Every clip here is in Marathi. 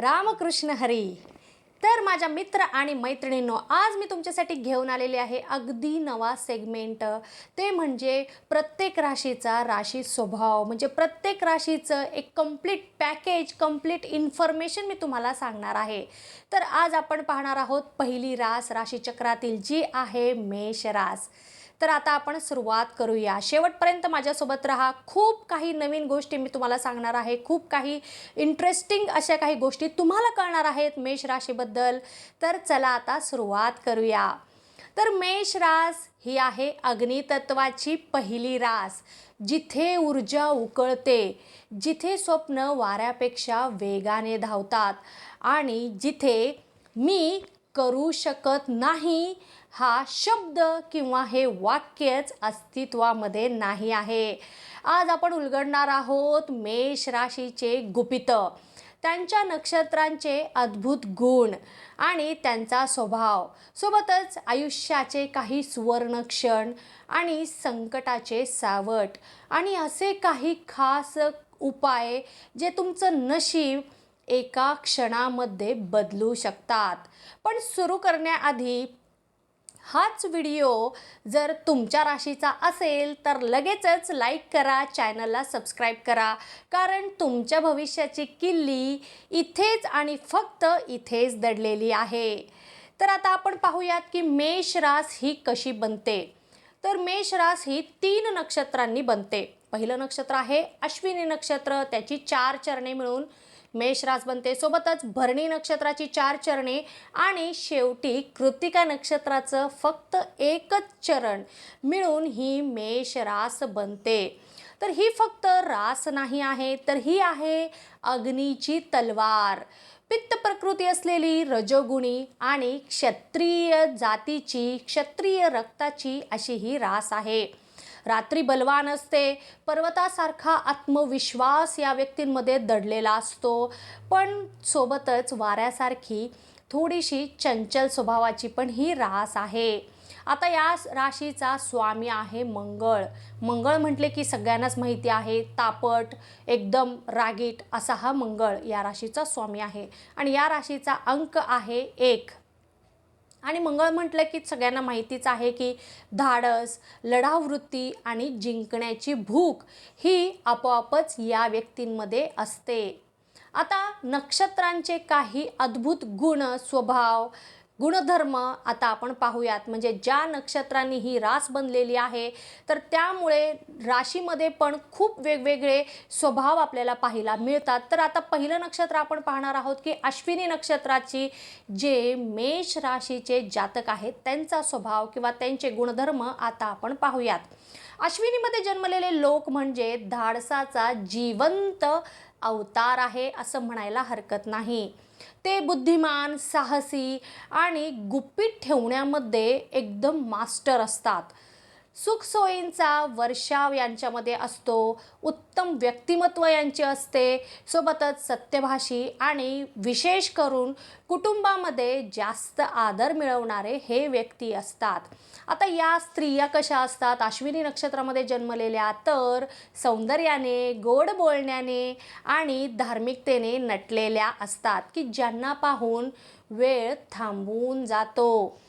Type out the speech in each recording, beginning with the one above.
रामकृष्ण हरी. तर माझ्या मित्र आणि मैत्रिणींनो आज मी तुमच्यासाठी घेऊन आलेले आहे अगदी नवा सेगमेंट ते म्हणजे प्रत्येक राशीचा राशी स्वभाव. म्हणजे प्रत्येक राशीचं एक कंप्लीट पॅकेज कंप्लीट इन्फॉर्मेशन मी तुम्हाला सांगणार आहे. तर आज आपण पाहणार आहोत पहिली रास राशीचक्रातील जी आहे मेष रास. तर आता आपण सुरुवात करूया. शेवटपर्यंत माझ्यासोबत राहा. खूप काही नवीन गोष्टी मी तुम्हाला सांगणार आहे. खूप काही इंटरेस्टिंग अशा काही गोष्टी तुम्हाला कळणार आहेत मेष राशीबद्दल. तर चला आता सुरुवात करूया. तर मेष रास ही आहे अग्नितत्वाची पहिली रास. जिथे ऊर्जा उकळते जिथे स्वप्न वाऱ्यापेक्षा वेगाने धावतात आणि जिथे मी करू शकत नाही हा शब्द किंवा हे वाक्यच अस्तित्वामध्ये नाही आहे. आज आपण उलगडणार आहोत मेष राशीचे गुपित. त्यांच्या नक्षत्रांचे अद्भुत गुण आणि त्यांचा स्वभाव. सोबतच आयुष्याचे काही सुवर्ण क्षण आणि संकटाचे सावट आणि असे काही खास उपाय जे तुमचं नशीब एका क्षणामध्ये बदलू शकतात. पण सुरू करण्याआधी हाच व्हिडिओ जर तुमच्या राशीचा असेल तर लगेचच लाईक करा चॅनलला सबस्क्राईब करा. कारण तुमच्या भविष्याची किल्ली इथेच आणि फक्त इथेच दडलेली आहे. तर आता आपण पाहूयात की मेष रास ही कशी बनते. तर मेष रास ही तीन नक्षत्रांनी बनते. पहिलं नक्षत्र आहे अश्विनी नक्षत्र त्याची चार चरणे मिळून मेष रास बनते. सोबतच भरणी नक्षत्राची चार चरणे आणि शेवटी कृतिका नक्षत्राचं फक्त एकच चरण मिळून ही मेष रास बनते. तर ही फक्त रास नाही आहे तर ही आहे अग्नीची तलवार. पित्त प्रकृती असलेली रजोगुणी आणि क्षत्रिय जातीची क्षत्रिय रक्ताची अशी ही रास आहे. रात्री बलवान असते. पर्वतासारखा आत्मविश्वास या व्यक्तींमध्ये दडलेला असतो. पण सोबतच वाऱ्यासारखी थोडीशी चंचल स्वभावाची पण ही रास आहे. आता या राशीचा स्वामी आहे मंगळ. मंगळ म्हटले की सगळ्यांनाच माहिती आहे. तापट एकदम रागीट असा हा मंगळ या राशीचा स्वामी आहे. आणि या राशीचा अंक आहे एक. आणि मंगळ म्हटलं की सगळ्यांना माहितीच आहे की धाडस लढावृत्ती आणि जिंकण्याची भूक ही आपोआपच या व्यक्तींमध्ये असते. आता नक्षत्रांचे काही अद्भुत गुण स्वभाव गुणधर्म आता आपण पाहूयात. म्हणजे ज्या नक्षत्रांनी ही रास बनलेली आहे तर त्यामुळे राशीमध्ये पण खूप वेगवेगळे स्वभाव आपल्याला पाहायला मिळतात. तर आता पहिलं नक्षत्र आपण पाहणार आहोत की अश्विनी नक्षत्राची जे मेष राशीचे जातक आहेत त्यांचा स्वभाव किंवा त्यांचे गुणधर्म आता आपण पाहूयात. अश्विनीमध्ये जन्मलेले लोक म्हणजे धाडसाचा जिवंत अवतार आहे असं म्हणायला हरकत नाही. ते बुद्धिमान साहसी आणि गुपित ठेवण्यामध्ये एकदम मास्टर असतात. सुखसोयींचा वर्षाव यांच्यामध्ये असतो उत्तम व्यक्तिमत्व यांचे असते. सोबतच सत्यभाषी आणि विशेष करून कुटुंबामध्ये जास्त आदर मिळवणारे हे व्यक्ती असतात. आता या स्त्रिया कशा असतात? अश्विनी नक्षत्रामध्ये जन्मलेल्या तर सौंदर्याने गोड बोलण्याने आणि धार्मिकतेने नटलेल्या असतात की ज्यांना पाहून वेळ थांबून जातो.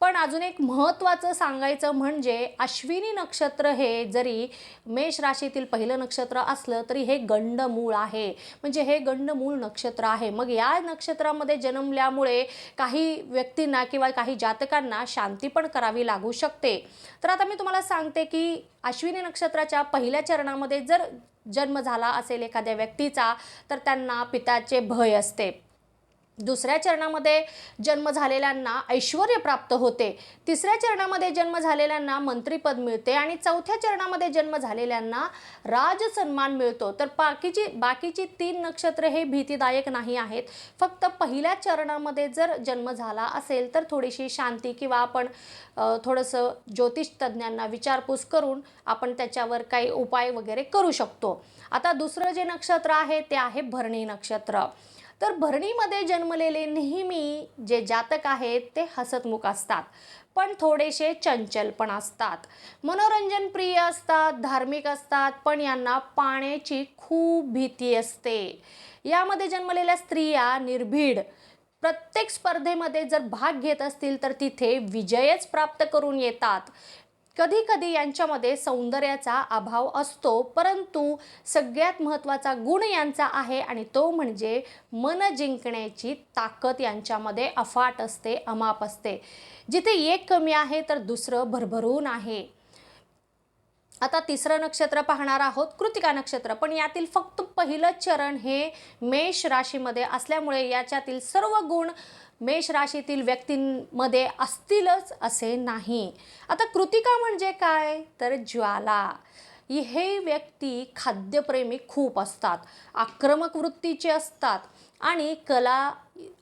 पण अजून एक महत्त्वाचं सांगायचं म्हणजे अश्विनी नक्षत्र हे जरी मेष राशीतील पहिलं नक्षत्र असलं तरी हे गंडमूळ आहे. म्हणजे हे गंडमूळ नक्षत्र आहे. मग या नक्षत्रामध्ये जन्मल्यामुळे काही व्यक्तींना किंवा काही जातकांना शांती पण करावी लागू शकते. तर आता मी तुम्हाला सांगते की अश्विनी नक्षत्राच्या पहिल्या चरणामध्ये जर जन्म झाला असेल एखाद्या व्यक्तीचा तर त्यांना पित्याचे भय असते. दुसऱ्या चरणामध्ये जन्म झालेल्यांना ऐश्वर प्राप्त होते. तिसऱ्या चरणामध्ये जन्म झालेल्यांना मंत्रीपद मिळते आणि चौथ्या चरणामध्ये जन्म झालेल्यांना राजसन्मान मिळतो. तर बाकीची बाकीची तीन नक्षत्र हे भीतीदायक नाही आहेत. फक्त पहिल्या चरणामध्ये जर जन्म झाला असेल तर थोडीशी शांती किंवा आपण थोडंसं ज्योतिष तज्ज्ञांना विचारपूस करून आपण त्याच्यावर काही उपाय वगैरे करू शकतो. आता दुसरं जे नक्षत्र आहे ते आहे भरणी नक्षत्र. तर भरणीमध्ये जन्मलेले नेहमी जे जातक आहेत ते हसतमुख असतात. पण थोडेसे चंचल पण असतात. मनोरंजन प्रिय असतात धार्मिक असतात पण यांना पाण्याची खूप भीती असते. यामध्ये जन्मलेल्या स्त्रिया निर्भीड. प्रत्येक स्पर्धेमध्ये जर भाग घेत असतील तर तिथे विजयच प्राप्त करून येतात. कधी कधी यांच्यामध्ये सौंदर्याचा अभाव असतो परंतु सगळ्यात महत्त्वाचा गुण यांचा आहे आणि तो म्हणजे मन जिंकण्याची ताकद यांच्यामध्ये अफाट असते अमाप असते. जिथे एक कमी आहे तर दुसरं भरभरून आहे. आता तिसरं नक्षत्र पाहणार आहोत कृतिका नक्षत्र. पण यातील फक्त पहिलं चरण हे मेष राशीमध्ये असल्यामुळे याच्यातील सर्व गुण मेष राशीतील व्यक्तींमध्ये असतीलच असे नाही. आता कृतिका म्हणजे काय? तर ज्वाला. हे व्यक्ती खाद्यप्रेमी खूप असतात. आक्रमक वृत्तीचे असतात आणि कला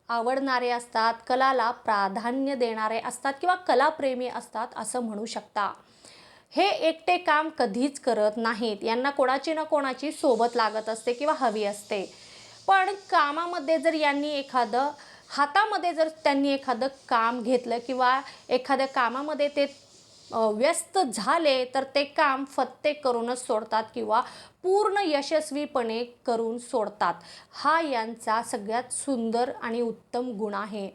आवडणारे असतात कलाला प्राधान्य देणारे असतात किंवा कलाप्रेमी असतात असं म्हणू शकता. हे एकटे काम कधीच करत नाहीत. यांना कोणाची ना कोणाची सोबत लागत असते किंवा हवी असते. पण कामामध्ये जर यांनी एखादं हातामध्ये जर त्यांनी एखादं काम घेतलं किंवा एखाद्या कामामध्ये ते व्यस्त झाले तर ते काम फत्ते करूनच सोडतात किंवा पूर्ण यशस्वीपणे करून सोडतात. हा यांचा सगळ्यात सुंदर आणि उत्तम गुण आहे.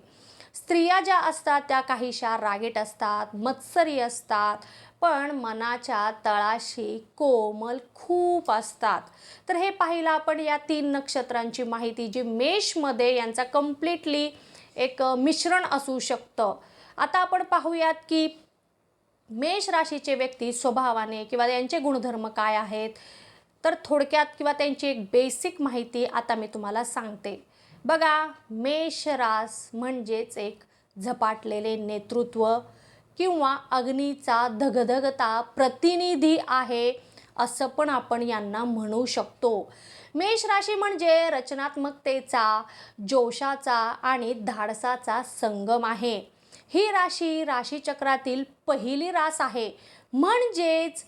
स्त्रिया ज्या असतात त्या काहीशा रागेट असतात मत्सरी असतात पण मनाच्या तळाशी कोमल खूप असतात. तर हे पाहिलं आपण या तीन नक्षत्रांची माहिती जी मेषमध्ये यांचा कम्प्लिटली एक मिश्रण असू शकतं. आता आपण पाहूयात की मेष राशीचे व्यक्ती स्वभावाने किंवा यांचे गुणधर्म काय आहेत? तर थोडक्यात किंवा त्यांची एक बेसिक माहिती आता मी तुम्हाला सांगते. बघा मेष रास म्हणजेच एक झपाटलेले नेतृत्व. किंवा अग्नीचा धगधगता प्रतिनिधी आहे असं पण आपण यांना म्हणू शकतो. मेष राशी म्हणजे रचनात्मकतेचा जोशाचा आणि धाडसाचा संगम आहे. ही राशी राशीचक्रातील पहिली रास आहे. म्हणजेच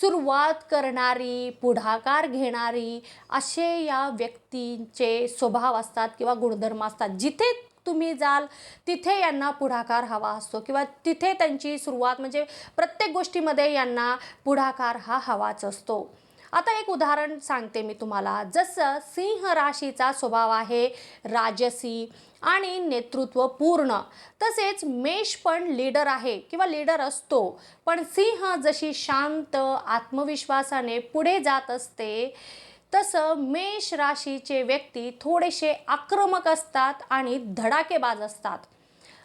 सुरुवात करणारी पुढाकार घेणारी असे या व्यक्तींचे स्वभाव असतात किंवा गुणधर्म असतात. जिथे तुम्ही जाल तिथे यांना पुढाकार हवा असतो किंवा तिथे त्यांची सुरुवात म्हणजे प्रत्येक गोष्टीमध्ये यांना पुढाकार हा हवाच असतो. आता एक उदाहरण सांगते मी तुम्हाला. जसं सिंह राशीचा स्वभाव आहे राजसी आणि नेतृत्व पूर्ण तसेच मेष पण लीडर आहे किंवा लीडर असतो. पण सिंह जशी शांत आत्मविश्वासाने पुढे जात असते तसं मेष राशीचे व्यक्ती थोडेसे आक्रमक असतात आणि धडाकेबाज असतात.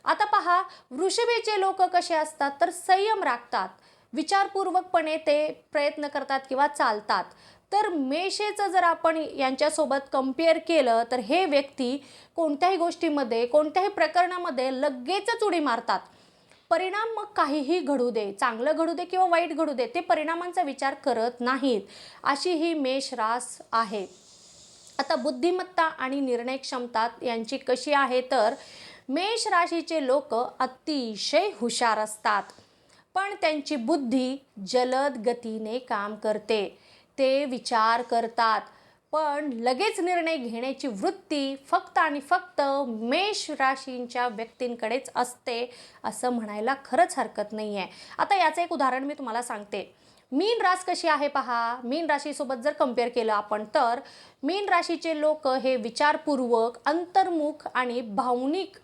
आता पहा वृषभेचे लोक कसे असतात तर संयम राखतात. विचारपूर्वकपणे ते प्रयत्न करतात किंवा चालतात. तर मेषेचं जर आपण यांच्यासोबत कंपेअर केलं तर हे व्यक्ती कोणत्याही गोष्टीमध्ये कोणत्याही प्रकरणामध्ये लगेचच उडी मारतात. परिणाम मग काहीही घडू दे चांगलं घडू दे किंवा वाईट घडू दे ते परिणामांचा विचार करत नाहीत अशी ही मेष रास आहे. आता बुद्धिमत्ता आणि निर्णय क्षमता यांची कशी आहे तर मेष राशीचे लोक अतिशय हुशार असतात पण त्यांची बुद्धी जलद गतीने काम करते. ते विचार करतात पण लगेच निर्णय घेण्याची वृत्ती फक्त आणि फक्त मेष राशींच्या व्यक्तींकडेच असते असं म्हणायला खरंच हरकत नाही आहे आता याचं एक उदाहरण मी तुम्हाला सांगते. मीन रास कशी आहे पहा. मीन राशीसोबत जर कंपेअर केलं आपण तर मीन राशीचे लोक हे विचारपूर्वक अंतर्मुख आणि भावनिक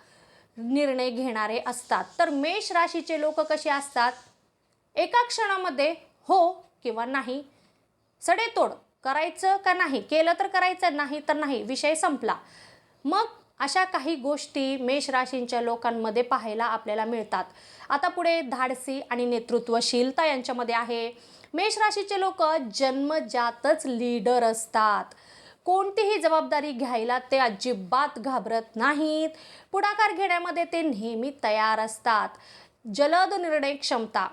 निर्णय घेणारे असतात. तर मेष राशीचे लोक कसे असतात? एका क्षणामध्ये हो किंवा नाही. सडेतोड. करायचं का नाही? केलं तर करायचं नाही तर नाही. विषय संपला. मग अशा काही गोष्टी मेष राशींच्या लोकांमध्ये पाहायला आपल्याला मिळतात. आता पुढे धाडसी आणि नेतृत्वशीलता यांच्यामध्ये आहे. मेष राशीचे लोक जन्मजातच लीडर असतात. कोणतीही जबाबदारी घ्यायला ते अजिबात घाबरत नाहीत. पुढाकार घेण्यामध्ये ते नेहमी तयार असतात. जलद निर्णय क्षमता.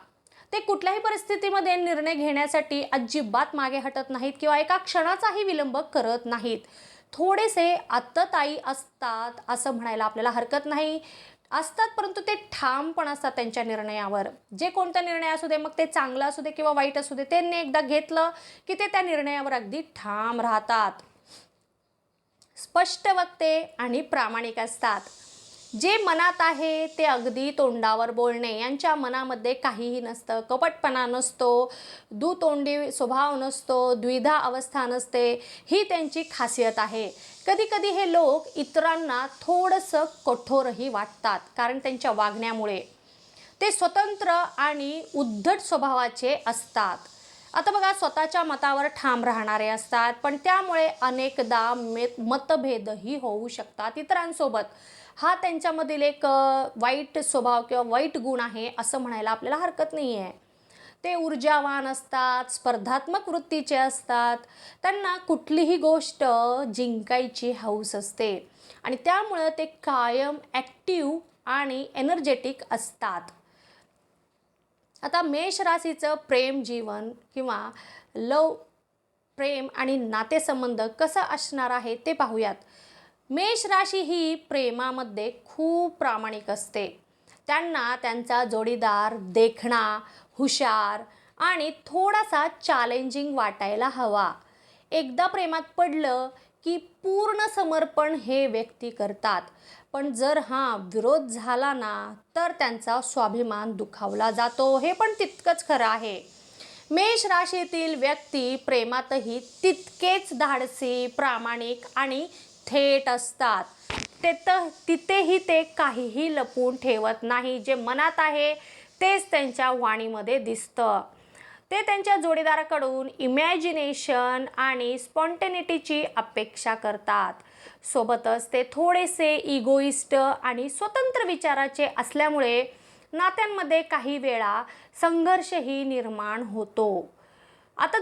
ते कुठल्याही परिस्थितीमध्ये निर्णय घेण्यासाठी अजिबात मागे हटत नाहीत किंवा एका क्षणाचाही विलंब करत नाहीत. थोडेसे आत्तताई असतात असं म्हणायला आपल्याला हरकत नाही. असतात परंतु ते ठाम पण असतात त्यांच्या निर्णयावर. जे कोणता निर्णय असू दे मग ते चांगलं असू दे किंवा वाईट असू दे त्यांनी एकदा घेतलं की ते त्या निर्णयावर अगदी ठाम राहतात. स्पष्ट वक्ते आणि प्रामाणिक असतात. जे मनात आहे ते अगदी तोंडावर बोलणे यांच्या मनामध्ये काहीही नसतं. कपटपणा नसतो दुतोंडी स्वभाव नसतो द्विधा अवस्था नसते ही त्यांची खासियत आहे. कधी कधी हे लोक इतरांना थोडंसं कठोरही वाटतात कारण त्यांच्या वागण्यामुळे. ते स्वतंत्र आणि उद्धट स्वभावाचे असतात. आता बघा स्वतःच्या मतावर ठाम राहणारे असतात पण त्यामुळे अनेकदा मे मतभेदही होऊ शकतात इतरांसोबत. हा त्यांच्यामधील एक वाईट स्वभाव किंवा वाईट गुण आहे असं म्हणायला आपल्याला हरकत नाही आहे ते ऊर्जावान असतात स्पर्धात्मक वृत्तीचे असतात. त्यांना कुठलीही गोष्ट जिंकायची हौस असते आणि त्यामुळं ते कायम ॲक्टिव्ह आणि एनर्जेटिक असतात. आता मेष राशीचं प्रेम जीवन किंवा लव प्रेम आणि नातेसंबंध कसं असणार आहे ते पाहूयात. मेष राशी ही प्रेमामध्ये खूप प्रामाणिक असते. त्यांना त्यांचा जोडीदार देखणा हुशार आणि थोडासा चॅलेंजिंग वाटायला हवा. एकदा प्रेमात पडलं की पूर्ण समर्पण हे व्यक्ती करतात. पण जर हा विरोध झाला ना तर त्यांचा स्वाभिमान दुखावला जातो. हे पण तितकंच खरं आहे. मेष राशीतील व्यक्ती प्रेमातही तितकेच धाडसी प्रामाणिक आणि थेट असतात. ते तर तिथेही ते काहीही लपवून ठेवत नाही. जे मनात आहे तेच त्यांच्या वाणीमध्ये दिसतं. ते त्यांच्या जोडीदाराकडून इमॅजिनेशन आणि स्पॉन्टेनिटीची अपेक्षा करतात. सोबतच ते थोडेसे इगोइस्ट आणि स्वतंत्र विचाराचे असल्यामुळे नात्यांमध्ये काही वेळा संघर्षही निर्माण होतो. आता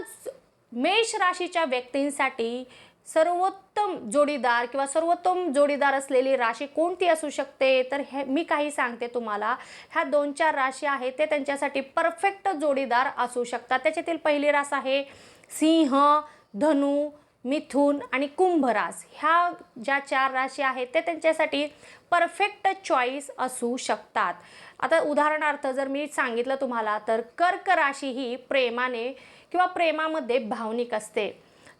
मेष राशीच्या व्यक्तींसाठी सर्वोत्तम जोडीदार किंवा सर्वोत्तम जोडीदार असलेली राशी कोणती असू शकते? तर हे मी काही सांगते तुम्हाला. ह्या दोन चार राशी आहेत ते त्यांच्यासाठी परफेक्ट जोडीदार असू शकतात. त्याच्यातील पहिली रास आहे सिंह धनु मिथुन आणि कुंभ रास ह्या ज्या चार राशी आहेत ते त्यांच्यासाठी परफेक्ट चॉईस असू शकतात. आता उदाहरणार्थ जर मी सांगितलं तुम्हाला तर कर्क राशी ही प्रेमाने किंवा प्रेमामध्ये भावनिक असते.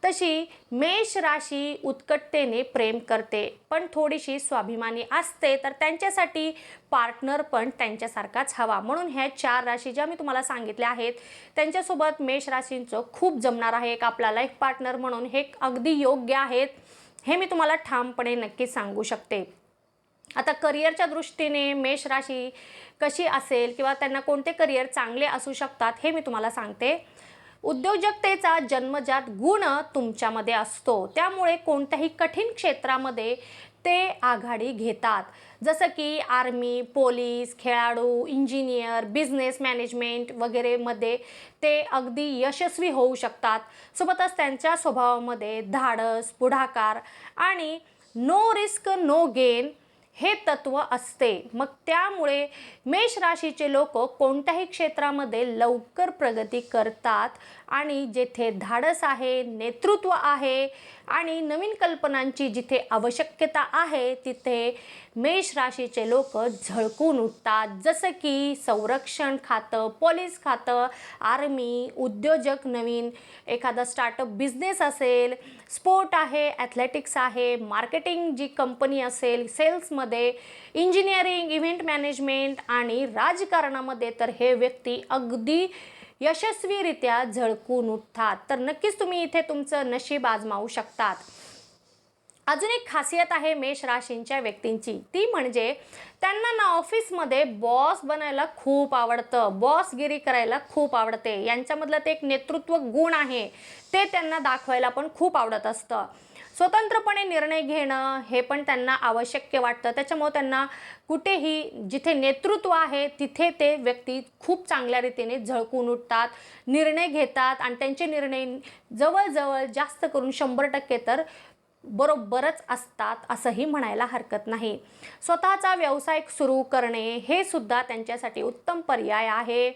तशी मेष राशी उत्कटतेने प्रेम करते पण थोडीशी स्वाभिमानी असते तर त्यांच्यासाठी पार्टनर पण त्यांच्यासारखाच हवा. म्हणून ह्या चार राशी ज्या मी तुम्हाला सांगितल्या आहेत त्यांच्यासोबत मेष राशींचं खूप जमणार आहे. एक आपला लाईफ पार्टनर म्हणून हे अगदी योग्य आहेत हे मी तुम्हाला ठामपणे नक्की सांगू शकते. आता करिअरच्या दृष्टीने मेष राशी कशी असेल किंवा त्यांना कोणते करिअर चांगले असू शकतात हे मी तुम्हाला सांगते. उद्योजकतेचा जन्मजात गुण तुमच्यामध्ये असतो. त्यामुळे कोणत्याही कठीण क्षेत्रामध्ये ते आघाडी घेतात. जसं की आर्मी पोलीस खेळाडू इंजिनियर बिझनेस मॅनेजमेंट वगैरेमध्ये ते अगदी यशस्वी होऊ शकतात. सोबतच त्यांच्या स्वभावामध्ये धाडस पुढाकार आणि नो रिस्क नो गेन हे तत्व असते. मग त्यामुळे मेष राशीचे लोक कोणत्याही क्षेत्रामध्ये लवकर प्रगती करतात आणि जेथे धाडस आहे नेतृत्व आहे आणि नवीन कल्पनांची जिथे आवश्यकता आहे तिथे मेष राशीचे लोक झळकून उठतात. जसं की संरक्षण खातं पोलीस खातं आर्मी उद्योजक नवीन एखादा स्टार्टअप बिझनेस असेल स्पोर्ट आहे ॲथलेटिक्स आहे मार्केटिंग जी कंपनी असेल सेल्समध्ये इंजिनिअरिंग इव्हेंट मॅनेजमेंट आणि राजकारणामध्ये तर हे व्यक्ती अगदी यशस्वीरित्या झळकून उठतात. तर नक्कीच तुम्ही इथे तुमचं नशीब आजमावू शकतात. अजून एक खासियत आहे मेष राशींच्या व्यक्तींची. ती म्हणजे त्यांना ना ऑफिसमध्ये बॉस बनायला खूप आवडतं. बॉसगिरी करायला खूप आवडते. यांच्यामधलं ते एक नेतृत्व गुण आहे. ते त्यांना दाखवायला पण खूप आवडत असतं. स्वतंत्रपणे निर्णय घेणं हे पण त्यांना आवश्यक वाटतं. त्याच्यामुळे त्यांना कुठेही जिथे नेतृत्व आहे तिथे ते व्यक्ती खूप चांगल्या रीतीने झळकून उठतात निर्णय घेतात आणि त्यांचे निर्णय जवळजवळ जास्त करून शंभर टक्के तर बरोबरच असतात असंही म्हणायला हरकत नाही. स्वतःचा व्यवसाय सुरू करणे हे सुद्धा त्यांच्यासाठी उत्तम पर्याय आहे.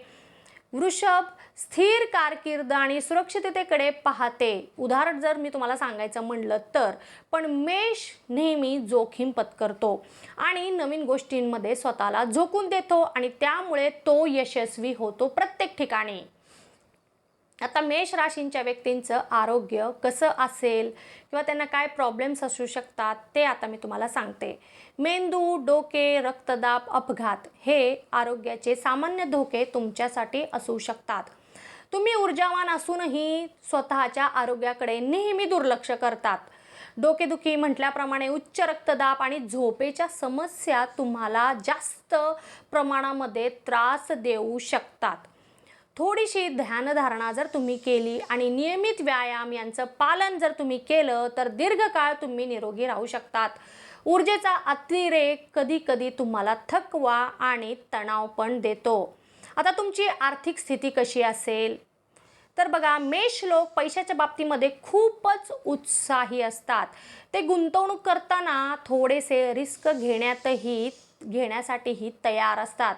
वृषभ स्थिर कारकीर्द आणि सुरक्षिततेकडे पाहते. उदाहरण जर मी तुम्हाला सांगायचं म्हणलं तर पण मेष नेहमी जोखीम पत्करतो आणि नवीन गोष्टींमध्ये स्वतःला झोकून देतो आणि त्यामुळे तो यशस्वी होतो प्रत्येक ठिकाणी. आता मेष राशींच्या व्यक्तींचं आरोग्य कसं असेल किंवा त्यांना काय प्रॉब्लेम्स असू शकतात ते आता मी तुम्हाला सांगते. मेंदू डोके रक्तदाब अपघात हे आरोग्याचे सामान्य धोके तुमच्यासाठी असू शकतात. तुम्ही ऊर्जावान असूनही स्वतःच्या आरोग्याकडे नेहमी दुर्लक्ष करतात. डोकेदुखी म्हटल्याप्रमाणे उच्च रक्तदाब आणि झोपेच्या समस्या तुम्हाला जास्त प्रमाणामध्ये त्रास देऊ शकतात. थोडीशी ध्यानधारणा जर तुम्ही केली आणि नियमित व्यायाम यांचं पालन जर तुम्ही केलं तर दीर्घकाळ तुम्ही निरोगी राहू शकतात. ऊर्जेचा अतिरेक कधी कधी तुम्हाला थकवा आणि तणाव पण देतो. आता तुमची आर्थिक स्थिती कशी असेल? तर बघा मेष लोक पैशाच्या बाबतीमध्ये खूपच उत्साही असतात. ते गुंतवणूक करताना थोडेसे रिस्क घेण्यातही घेण्यासाठीही तयार असतात.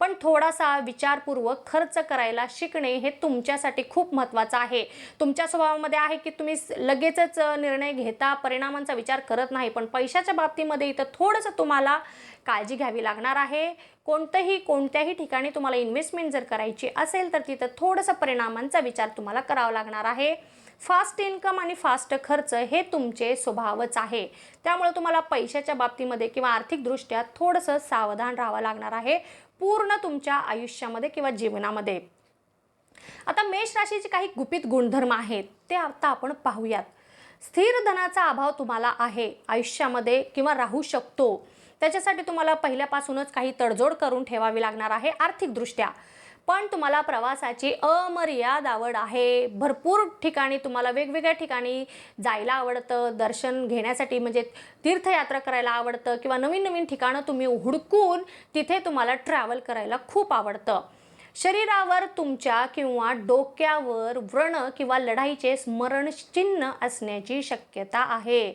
पण थोडासा विचारपूर्वक खर्च करायला शिकणे हे तुमच्यासाठी खूप महत्त्वाचं आहे. तुमच्या स्वभावामध्ये आहे की तुम्ही लगेचच निर्णय घेता परिणामांचा विचार करत नाही पण पैशाच्या बाबतीमध्ये इथं थोडंसं तुम्हाला काळजी घ्यावी लागणार आहे. कोणतंही कोणत्याही ठिकाणी तुम्हाला इन्व्हेस्टमेंट जर करायची असेल तर तिथं थोडंसं परिणामांचा विचार तुम्हाला करावा लागणार आहे. फास्ट इन्कम आणि फास्ट खर्च हे तुमचे स्वभावच आहे. त्यामुळे तुम्हाला पैशाच्या बाबतीमध्ये किंवा आर्थिकदृष्ट्या थोडंसं सावधान राहावं लागणार आहे. पूर्ण तुमच्या आयुष्यामध्ये किंवा जीवनामध्ये. आता मेष राशीचे काही गुपित गुणधर्म आहेत ते आता आपण पाहूयात. स्थिर धनाचा अभाव तुम्हाला आहे आयुष्यामध्ये किंवा राहू शकतो. त्याच्यासाठी तुम्हाला पहिल्यापासूनच काही तडजोड करून ठेवावी लागणार आहे आर्थिकदृष्ट्या. पण तुम्हाला प्रवासाची अमर्याद आवड आहे. भरपूर ठिकाणी तुम्हाला वेगवेगळ्या ठिकाणी जायला आवडतं दर्शन घेण्यासाठी म्हणजे तीर्थयात्रा करायला आवडतं किंवा नवीन नवीन ठिकाणं तुम्ही हुडकून तिथे तुम्हाला ट्रॅव्हल करायला खूप आवडतं. शरीरावर तुमच्या किंवा डोक्यावर व्रण किंवा लढाईचे स्मरणचिन्ह असण्याची शक्यता आहे.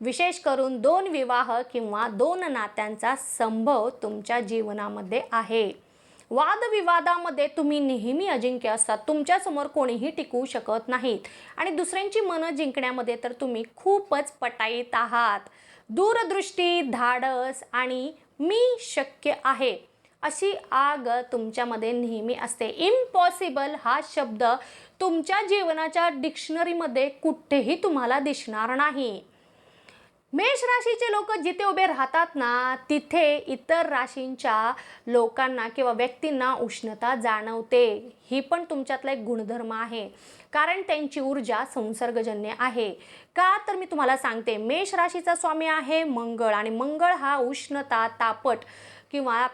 विशेष करून दोन विवाह किंवा दोन नात्यांचा संभव तुमच्या जीवनामध्ये आहे. वादविवादामध्ये तुम्ही नेहमी अजिंक्य असतात. तुमच्यासमोर कोणीही टिकू शकत नाहीत. आणि दुसऱ्यांची मनं जिंकण्यामध्ये तर तुम्ही खूपच पटाईत आहात. दूरदृष्टी धाडस आणि मी शक्य आहे. अशी आग तुमच्यामध्ये नेहमी असते. इम्पॉसिबल हा शब्द तुमच्या जीवनाच्या डिक्शनरीमध्ये कुठेही तुम्हाला दिसणार नाही. मेष राशीचे लोक जिथे उभे राहतात ना तिथे इतर राशींच्या लोकांना किंवा व्यक्तींना उष्णता जाणवते. ही पण तुमच्यातला एक गुणधर्म आहे. कारण त्यांची ऊर्जा संसर्गजन्य आहे. का तर मी तुम्हाला सांगते. मेष राशीचा स्वामी आहे मंगळ आणि मंगळ हा उष्णता तापट किंवा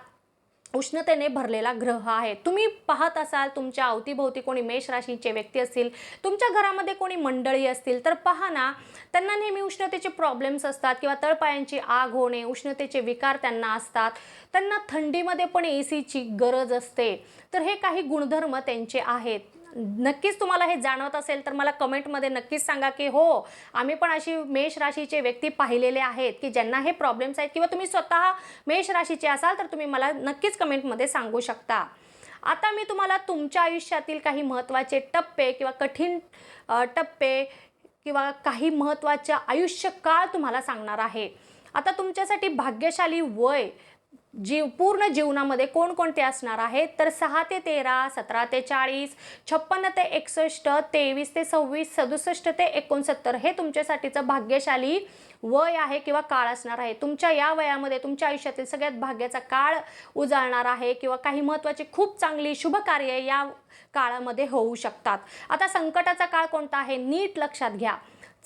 उष्णतेने भरलेला ग्रह आहे. तुम्ही पाहत असाल तुमच्या अवतीभोवती कोणी मेष राशीचे व्यक्ती असतील तुमच्या घरामध्ये कोणी मंडळी असतील तर पहा ना त्यांना नेहमी उष्णतेचे प्रॉब्लेम्स असतात किंवा तळपायांची आग होणे उष्णतेचे विकार त्यांना असतात. त्यांना थंडीमध्ये पण ए सीची गरज असते. तर हे काही गुणधर्म त्यांचे आहेत. नक्कीच तुम्हाला हे जाणवत असेल तर मला कमेंटमध्ये नक्कीच सांगा की हो आम्ही पण अशी मेष राशीचे व्यक्ती पाहिलेले आहेत की ज्यांना हे प्रॉब्लेम्स आहेत किंवा तुम्ही स्वतः मेष राशीचे असाल तर तुम्ही मला नक्कीच कमेंटमध्ये सांगू शकता. आता मी तुम्हाला तुमच्या आयुष्यातील काही महत्त्वाचे टप्पे किंवा कठीण टप्पे किंवा काही महत्त्वाच्या आयुष्य काळ तुम्हाला सांगणार आहे. आता तुमच्यासाठी भाग्यशाली वय जीव पूर्ण जीवनामध्ये कोणकोणते असणार आहेत? तर सहा ते तेरा सतरा ते चाळीस छप्पन्न ते एकसष्ट तेवीस ते सव्वीस सदुसष्ट ते एकोणसत्तर हे तुमच्यासाठीचं भाग्यशाली वय आहे किंवा काळ असणार आहे. तुमच्या या वयामध्ये तुमच्या आयुष्यातील सगळ्यात भाग्याचा काळ उजाळणार आहे किंवा काही महत्त्वाची खूप चांगली शुभ कार्य या काळामध्ये होऊ शकतात. आता संकटाचा काळ कोणता आहे? नीट लक्षात घ्या.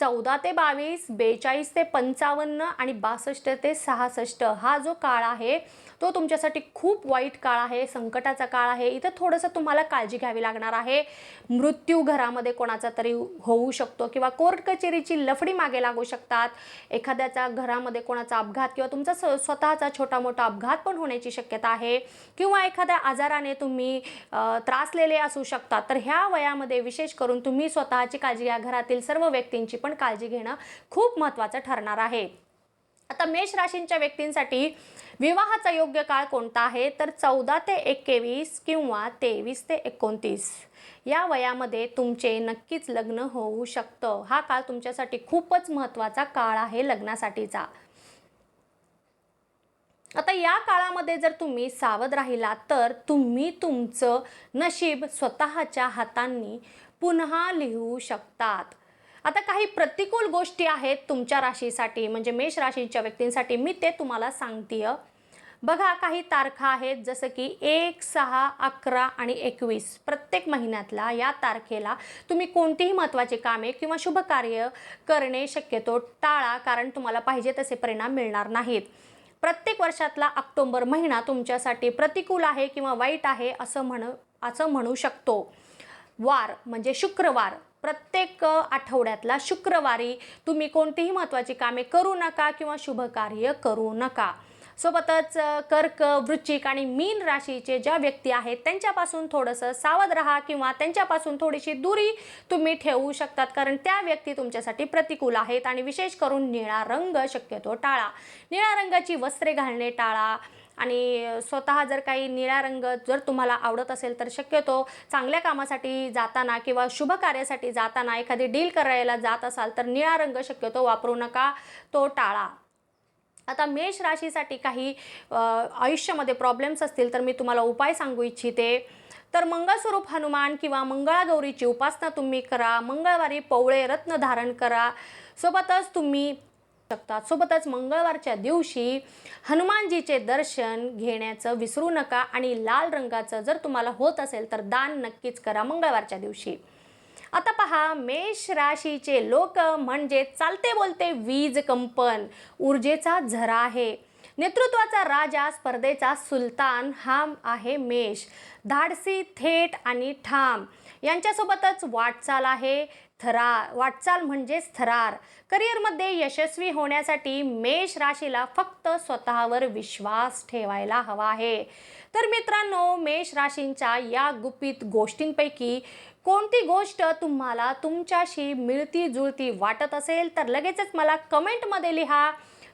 चौदा ते बावीस बेचाळीस ते पंचावन्न आणि बासष्ट ते सहासष्ट. हा जो काळ आहे तो तुमच्यासाठी खूप वाईट काळ आहे संकटाचा काळ आहे. इथं थोडंसं तुम्हाला काळजी घ्यावी लागणार आहे. मृत्यू घरामध्ये कोणाचा तरी होऊ शकतो किंवा कोर्ट कचेरीची लफडी मागे लागू शकतात. एखाद्याचा घरामध्ये कोणाचा अपघात किंवा तुमचा स स्वतःचा छोटा मोठा अपघात पण होण्याची शक्यता आहे. किंवा एखाद्या आजाराने तुम्ही त्रासलेले असू शकतात. तर ह्या वयामध्ये विशेष करून तुम्ही स्वतःची काळजी घ्या. घरातील सर्व व्यक्तींची पण काळजी घेणं खूप महत्त्वाचं ठरणार आहे. आता मेष राशींच्या व्यक्तींसाठी विवाहाचा योग्य काळ कोणता आहे? तर चौदा ते एकवीस किंवा तेवीस ते एकोणतीस. या वयामध्ये तुमचे नक्कीच लग्न होऊ शकतं. हा काळ तुमच्यासाठी खूपच महत्त्वाचा काळ आहे लग्नासाठीचा. आता या काळामध्ये जर तुम्ही सावध राहिला तर तुम्ही तुमचं नशीब स्वतःच्या हातांनी पुन्हा लिहू शकतात. आता काही प्रतिकूल गोष्टी आहेत तुमच्या राशीसाठी म्हणजे मेष राशीच्या व्यक्तींसाठी मी ते तुम्हाला सांगतेय. बघा काही तारखा आहेत जसं की एक सहा अकरा आणि एकवीस. प्रत्येक महिन्यातला या तारखेला तुम्ही कोणतीही महत्त्वाची कामे किंवा शुभ कार्य करणे शक्यतो टाळा कारण तुम्हाला पाहिजे तसे परिणाम मिळणार नाहीत. प्रत्येक वर्षातला ऑक्टोंबर महिना तुमच्यासाठी प्रतिकूल आहे किंवा वाईट आहे असं म्हण असं म्हणू शकतो. वार म्हणजे शुक्रवार. प्रत्येक आठवड्यातला शुक्रवारी तुम्ही कोणतीही महत्त्वाची कामे करू नका किंवा शुभकार्य करू नका. सोबतच कर्क वृश्चिक आणि मीन राशीचे ज्या व्यक्ती आहेत त्यांच्यापासून थोडंसं सावध राहा किंवा त्यांच्यापासून थोडीशी दुरी तुम्ही ठेवू शकतात. कारण त्या व्यक्ती तुमच्यासाठी प्रतिकूल आहेत आणि विशेष करून निळा रंग शक्यतो टाळा. निळ्या रंगाची वस्त्रे घालणे टाळा. आणि स्वतः जर काही निळा रंग जर तुम्हाला आवडत असेल तर शक्यतो चांगल्या कामासाठी जाताना किंवा शुभ कार्यासाठी जाताना एखादी डील करायला जात असाल तर निळा रंग शक्यतो वापरू नका तो टाळा. आता मेष राशीसाठी काही आयुष्यामध्ये प्रॉब्लेम्स असतील तर मी तुम्हाला उपाय सांगू इच्छिते. तर मंगळस्वरूप हनुमान किंवा मंगळागौरीची उपासना तुम्ही करा मंगळवारी पवळे रत्न धारण करा. सोबतच तुम्ही शकतात. सोबतच मंगळवारच्या दिवशी हनुमानजीचे दर्शन घेण्याचं विसरू नका आणि लाल रंगाचं जर तुम्हाला होत असेल तर दान नक्कीच करा मंगळवारच्या दिवशी. आता पहा मेष राशीचे लोक म्हणजे चालते बोलते वीज कंपन ऊर्जेचा झरा आहे. नेतृत्वाचा राजा स्पर्धेचा सुलतान हा आहे मेष. धाडसी थेट आणि ठाम. यांच्यासोबतच वाटचाल आहे. म्हणजे थरार वाटचाल म्हणजेच थरार. करिअरमध्ये यशस्वी होण्यासाठी मेष राशीला फक्त स्वतःवर विश्वास ठेवायला हवा आहे. तर मित्रांनो मेष राशींच्या या गुपित गोष्टींपैकी कोणती गोष्ट तुम्हाला तुमच्याशी मिळती जुळती वाटत असेल तर लगेचच मला कमेंटमध्ये लिहा.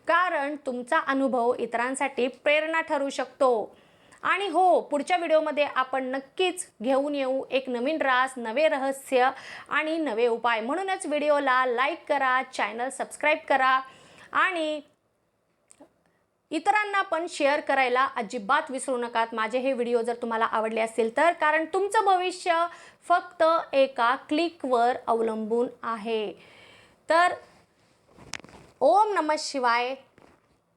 कारण तुमचा अनुभव इतरांसाठी प्रेरणा ठरू शकतो. आणि हो पुढच्या व्हिडिओमध्ये आपण नक्कीच घेऊन येऊ एक नवीन रास नवे रहस्य आणि नवे उपाय. म्हणूनच व्हिडिओला लाईक करा चॅनल सबस्क्राईब करा आणि इतरांना पण शेअर करायला अजिबात विसरू नकात. माझे हे व्हिडिओ जर तुम्हाला आवडले असतील तर कारण तुमचं भविष्य फक्त एका क्लिकवर अवलंबून आहे. तर ओम नमः शिवाय.